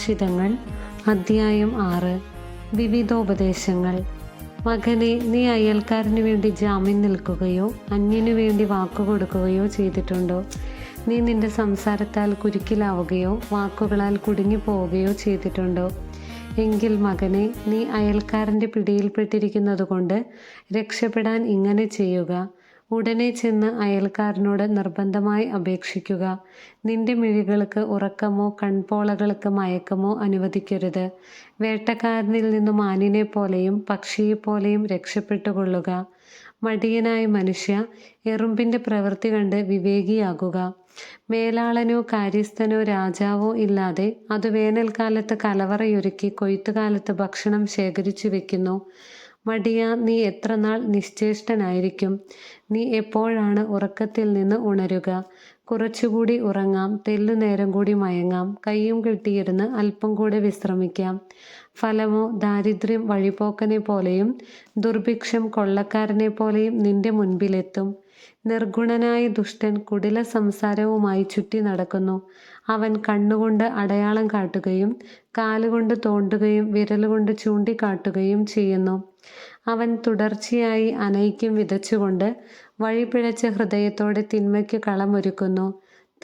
സുഭാഷിതങ്ങൾ അധ്യായം ആറ്. വിവിധോപദേശങ്ങൾ. മകനെ നീ അയൽക്കാരന് വേണ്ടി ജാമ്യം നിൽക്കുകയോ അന്യനു വേണ്ടി വാക്കുകൊടുക്കുകയോ ചെയ്തിട്ടുണ്ടോ? നീ നിന്റെ സംസാരത്താൽ കുരുക്കിലാവുകയോ വാക്കുകളാൽ കുടുങ്ങിപ്പോവുകയോ ചെയ്തിട്ടുണ്ടോ? എങ്കിൽ മകനെ നീ അയൽക്കാരന്റെ പിടിയിൽപ്പെട്ടിരിക്കുന്നതുകൊണ്ട് രക്ഷപ്പെടാൻ ഇങ്ങനെ ചെയ്യുക. ഉടനെ ചെന്ന് അയൽക്കാരനോട് നിർബന്ധമായി അപേക്ഷിക്കുക. നിന്റെ മിഴികൾക്ക് ഉറക്കമോ കൺപോളകൾക്ക് മയക്കമോ അനുവദിക്കരുത്. വേട്ടക്കാരനിൽ നിന്നും മാനിനെ പോലെയും പക്ഷിയെപ്പോലെയും രക്ഷപ്പെട്ടുകൊള്ളുക. മടിയനായ മനുഷ്യ എറുമ്പിന്റെ പ്രവൃത്തി കണ്ട് വിവേകിയാകുക. മേലാളനോ കാര്യസ്ഥനോ രാജാവോ ഇല്ലാതെ അത് വേനൽക്കാലത്ത് കലവറയൊരുക്കി കൊയ്ത്തുകാലത്ത് ഭക്ഷണം ശേഖരിച്ചു വെക്കുന്നു. മടിയ നീ എത്ര നാൾ നിശ്ചേഷ്ടനായിരിക്കും? നീ എപ്പോഴാണ് ഉറക്കത്തിൽ നിന്ന് ഉണരുക? കുറച്ചുകൂടി ഉറങ്ങാം തെല്ലു നേരം കൂടി മയങ്ങാം കയ്യും കെട്ടിയിരുന്ന് അല്പം കൂടെ വിശ്രമിക്കാം. ഫലമോ ദാരിദ്ര്യം വഴിപോക്കനെ പോലെയും ദുർഭിക്ഷം കൊള്ളക്കാരനെ പോലെയും നിന്റെ മുൻപിലെത്തും. നിർഗുണനായ ദുഷ്ടൻ കുടില സംസാരവുമായി ചുറ്റി നടക്കുന്നു. അവൻ കണ്ണുകൊണ്ട് അടയാളം കാട്ടുകയും കാലുകൊണ്ട് തോണ്ടുകയും വിരലുകൊണ്ട് ചൂണ്ടിക്കാട്ടുകയും ചെയ്യുന്നു. അവൻ തുടർച്ചയായി അനൈക്യം വിതച്ചുകൊണ്ട് വഴിപിഴച്ച ഹൃദയത്തോടെ തിന്മയ്ക്ക് കളമൊരുക്കുന്നു.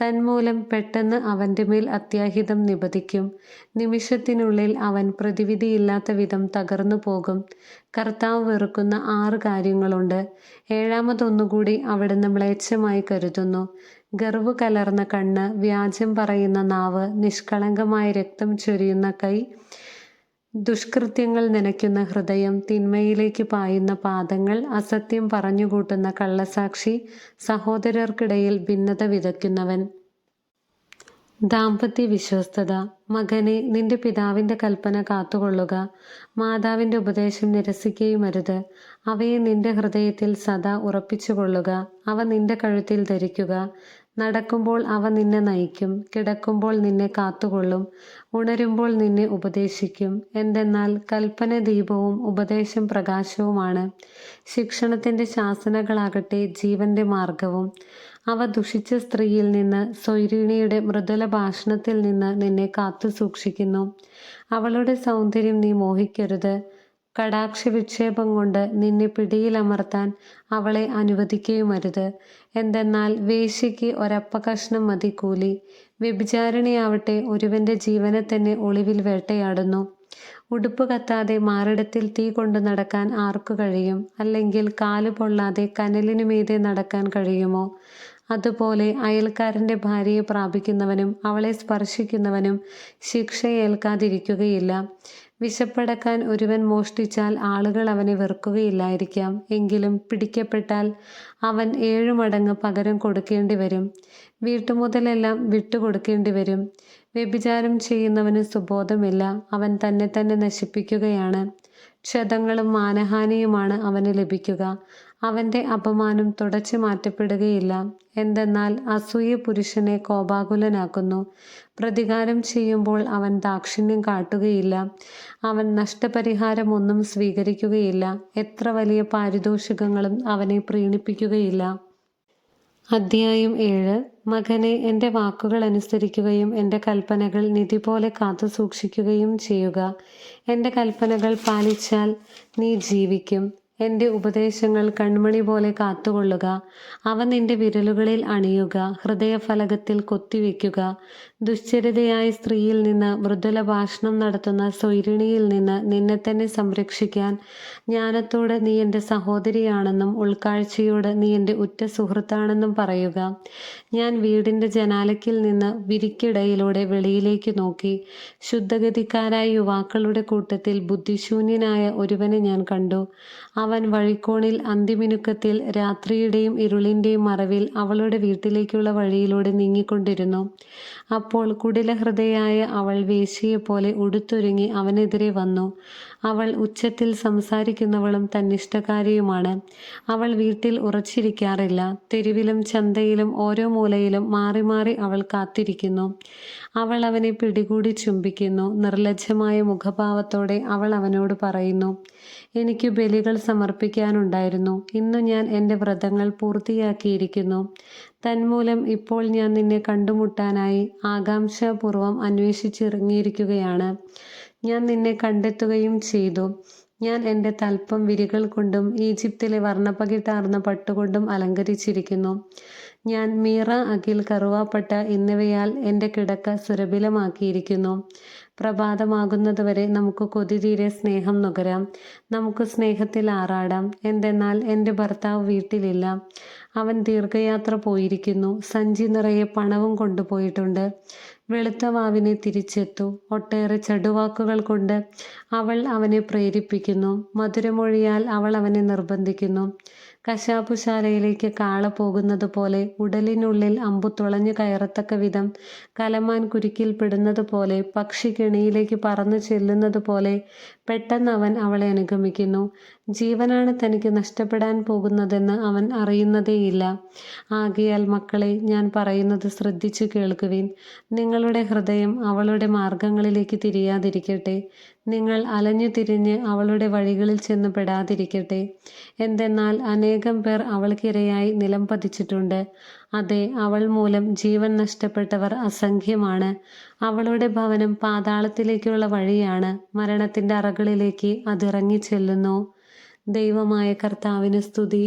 തന്മൂലം പെട്ടെന്ന് അവന്റെ മേൽ അത്യാഹിതം നിപതിക്കും. നിമിഷത്തിനുള്ളിൽ അവൻ പ്രതിവിധിയില്ലാത്ത വിധം തകർന്നു പോകും. കർത്താവ് വെറുക്കുന്ന ആറ് കാര്യങ്ങളുണ്ട്. ഏഴാമതൊന്നുകൂടി അവിടുന്ന് മ്ലേച്ഛമായി കരുതുന്നു. ഗർവ് കലർന്ന കണ്ണ് വ്യാജം പറയുന്ന നാവ് നിഷ്കളങ്കമായ രക്തം ചൊരിയുന്ന കൈ ദുഷ്കൃത്യങ്ങൾ നനയ്ക്കുന്ന ഹൃദയം തിന്മയിലേക്ക് പായുന്ന പാദങ്ങൾ അസത്യം പറഞ്ഞുകൂട്ടുന്ന കള്ളസാക്ഷി സഹോദരർക്കിടയിൽ ഭിന്നത വിതയ്ക്കുന്നവൻ. ദാമ്പത്യ വിശ്വസ്തത. മകനെ നിന്റെ പിതാവിന്റെ കൽപ്പന കാത്തുകൊള്ളുക. മാതാവിന്റെ ഉപദേശം നിരസിക്കുകയും അരുത് അവയെ നിന്റെ ഹൃദയത്തിൽ സദാ ഉറപ്പിച്ചുകൊള്ളുക. അവ നിന്റെ കഴുത്തിൽ ധരിക്കുക. നടക്കുമ്പോൾ അവ നിന്നെ നയിക്കും കിടക്കുമ്പോൾ നിന്നെ കാത്തുകൊള്ളും ഉണരുമ്പോൾ നിന്നെ ഉപദേശിക്കും. എന്തെന്നാൽ കൽപ്പന ദീപവും ഉപദേശം പ്രകാശവുമാണ്. ശിക്ഷണത്തിന്റെ ശാസനകളാകട്ടെ ജീവന്റെ മാർഗവും. അവ ദുഷിച്ച സ്ത്രീയിൽ നിന്ന് സ്വൈരിണിയുടെ മൃദുല ഭാഷണത്തിൽ നിന്ന് നിന്നെ കാത്തു സൂക്ഷിക്കുന്നു അവളുടെ സൗന്ദര്യം നീ മോഹിക്കരുത്. കടാക്ഷ വിക്ഷേപം കൊണ്ട് നിന്നെ പിടിയിലമർത്താൻ അവളെ അനുവദിക്കുകയുമരുത്. എന്തെന്നാൽ വേശ്യയ്ക്ക് ഒരപ്പ കഷ്ണം മതി കൂലി. വ്യഭിചാരിണിയാവട്ടെ ഒരുവന്റെ ജീവനെ തന്നെ ഒളിവിൽ വേട്ടയാടുന്നു. ഉടുപ്പ് കത്താതെ മാറിടത്തിൽ തീ കൊണ്ടു നടക്കാൻ ആർക്കു കഴിയും? അല്ലെങ്കിൽ കാൽ പൊള്ളാതെ കനലിനു മീതെ നടക്കാൻ കഴിയുമോ? അതുപോലെ അയൽക്കാരന്റെ ഭാര്യയെ പ്രാപിക്കുന്നവനും അവളെ സ്പർശിക്കുന്നവനും ശിക്ഷ ഏൽക്കാതിരിക്കുകയില്ല വിശപ്പടക്കാൻ ഒരുവൻ മോഷ്ടിച്ചാൽ ആളുകൾ അവനെ വെറുക്കുകയില്ലായിരിക്കാം. എങ്കിലും പിടിക്കപ്പെട്ടാൽ അവൻ ഏഴു മടങ്ങ് പകരം കൊടുക്കേണ്ടി വരും. വീട്ടുമുതലെല്ലാം വിട്ടുകൊടുക്കേണ്ടി വരും. വ്യഭിചാരം ചെയ്യുന്നവന് സുബോധമില്ല. അവൻ തന്നെ തന്നെ നശിപ്പിക്കുകയാണ്. ക്ഷതങ്ങളും മാനഹാനിയുമാണ് അവന് ലഭിക്കുക. അവന്റെ അപമാനം തുടച്ചു മാറ്റപ്പെടുകയില്ല. എന്തെന്നാൽ അസൂയ പുരുഷനെ കോപാകുലനാക്കുന്നു. പ്രതികാരം ചെയ്യുമ്പോൾ അവൻ ദാക്ഷിണ്യം കാട്ടുകയില്ല. അവൻ നഷ്ടപരിഹാരമൊന്നും സ്വീകരിക്കുകയില്ല. എത്ര വലിയ പാരിതോഷികങ്ങളും അവനെ പ്രീണിപ്പിക്കുകയില്ല. അധ്യായം ഏഴ്. മകനെ എന്റെ വാക്കുകൾ അനുസരിക്കുകയും എന്റെ കൽപ്പനകൾ നിധി പോലെ കാത്തു സൂക്ഷിക്കുകയും ചെയ്യുക. എന്റെ കൽപ്പനകൾ പാലിച്ചാൽ നീ ജീവിക്കും. എന്റെ ഉപദേശങ്ങൾ കൺമണി പോലെ കാത്തുകൊള്ളുക. അവ നിന്റെ വിരലുകളിൽ അണിയുക. ഹൃദയഫലകത്തിൽ കൊത്തിവെക്കുക. ദുശ്ചരിതയായ സ്ത്രീയിൽ നിന്ന് മൃദുല ഭാഷണം നടത്തുന്ന സ്വൈരിണിയിൽ നിന്ന് നിന്നെ തന്നെ സംരക്ഷിക്കാൻ ജ്ഞാനത്തോട് നീ എന്റെ സഹോദരിയാണെന്നും ഉൾക്കാഴ്ചയോട് നീ എന്റെ ഉറ്റ സുഹൃത്താണെന്നും പറയുക. ഞാൻ വീടിന്റെ ജനാലയ്ക്കിൽ നിന്ന് വിരിക്കിടയിലൂടെ വെളിയിലേക്ക് നോക്കി. ശുദ്ധഗതിക്കാരായ യുവാക്കളുടെ കൂട്ടത്തിൽ ബുദ്ധിശൂന്യനായ ഒരുവനെ ഞാൻ കണ്ടു. അവൻ വഴിക്കോണിൽ അന്തിമിനുക്കത്തിൽ രാത്രിയുടെയും ഇരുളിന്റെയും മറവിൽ അവളുടെ വീട്ടിലേക്കുള്ള വഴിയിലൂടെ നീങ്ങിക്കൊണ്ടിരുന്നു. അപ്പോൾ കുടിലഹൃദയായ അവൾ വേശിയെപ്പോലെ ഉടുത്തൊരുങ്ങി അവനെതിരെ വന്നു. അവൾ ഉച്ചത്തിൽ സംസാരിക്കുന്നവളും തന്നിഷ്ടക്കാരിയുമാണ്. അവൾ വീട്ടിൽ ഉറച്ചിരിക്കാറില്ല. തെരുവിലും ചന്തയിലും ഓരോ മൂലയിലും മാറി മാറി അവൾ കാത്തിരിക്കുന്നു. അവൾ അവനെ പിടികൂടി ചുംബിക്കുന്നു. നിർലജ്ജമായ മുഖഭാവത്തോടെ അവൾ അവനോട് പറയുന്നു എനിക്ക് ബലികൾ സമർപ്പിക്കാനുണ്ടായിരുന്നു. ഇന്നു ഞാൻ എന്റെ വ്രതങ്ങൾ പൂർത്തിയാക്കിയിരിക്കുന്നു. തന്മൂലം ഇപ്പോൾ ഞാൻ നിന്നെ കണ്ടുമുട്ടാനായി ആകാംക്ഷാപൂർവം അന്വേഷിച്ചിറങ്ങിയിരിക്കുകയാണ്. ഞാൻ നിന്നെ കണ്ടെത്തുകയും ചെയ്തു. ഞാൻ എന്റെ തൽപ്പം വിരികൾ കൊണ്ടും ഈജിപ്തിലെ വർണപ്പകിട്ടാർന്ന പട്ടുകൊണ്ടും അലങ്കരിച്ചിരിക്കുന്നു. ഞാൻ മീറ അഖിൽ കറുവാപ്പട്ട എന്നിവയാൽ എന്റെ കിടക്ക സുരഭിലമാക്കിയിരിക്കുന്നു. പ്രഭാതമാകുന്നതുവരെ നമുക്ക് കൊതിതീരെ സ്നേഹം നുകരാം. നമുക്ക് സ്നേഹത്തിൽ ആറാടാം. എന്തെന്നാൽ എന്റെ ഭർത്താവ് വീട്ടിലില്ല. അവൻ ദീർഘയാത്ര പോയിരിക്കുന്നു. സഞ്ചി നിറയെ പണവും കൊണ്ടുപോയിട്ടുണ്ട്. വെളുത്ത വാവിനെ തിരിച്ചെത്തു. ഒട്ടേറെ ചടുവാക്കുകൾ കൊണ്ട് അവൾ അവനെ പ്രേരിപ്പിക്കുന്നു. മധുരമൊഴിയാൽ അവൾ അവനെ നിർബന്ധിക്കുന്നു. കശാപ്പുശാലയിലേക്ക് കാള പോകുന്നത് പോലെ ഉടലിനുള്ളിൽ അമ്പു തുളഞ്ഞു കയറത്തക്ക വിധം കലമാൻ കുരുക്കിൽപ്പെടുന്നത് പോലെ പക്ഷി കെണിയിലേക്ക് പറന്നു ചെല്ലുന്നത് പോലെ പെട്ടെന്ന് അവൻ അവളെ അനുഗമിക്കുന്നു. ജീവനാണ് തനിക്ക് നഷ്ടപ്പെടാൻ പോകുന്നതെന്ന് അവൻ അറിയുന്നതേയില്ല. ആകയാൽ മക്കളെ ഞാൻ പറയുന്നത് ശ്രദ്ധിച്ചു കേൾക്കുവിൻ. നിങ്ങളുടെ ഹൃദയം അവളുടെ മാർഗങ്ങളിലേക്ക് തിരിയാതിരിക്കട്ടെ. നിങ്ങൾ അലഞ്ഞു തിരിഞ്ഞ് അവളുടെ വഴികളിൽ ചെന്ന് പെടാതിരിക്കട്ടെ. എന്തെന്നാൽ അനേകം പേർ അവൾക്കിരയായി നിലം പതിച്ചിട്ടുണ്ട്. അതെ അവൾ മൂലം ജീവൻ നഷ്ടപ്പെട്ടവർ അസംഖ്യമാണ്. അവളുടെ ഭവനം പാതാളത്തിലേക്കുള്ള വഴിയാണ്. മരണത്തിന്റെ അറകളിലേക്ക് അതിറങ്ങി ചെല്ലുന്നു. ദൈവമായ കർത്താവിന് സ്തുതി.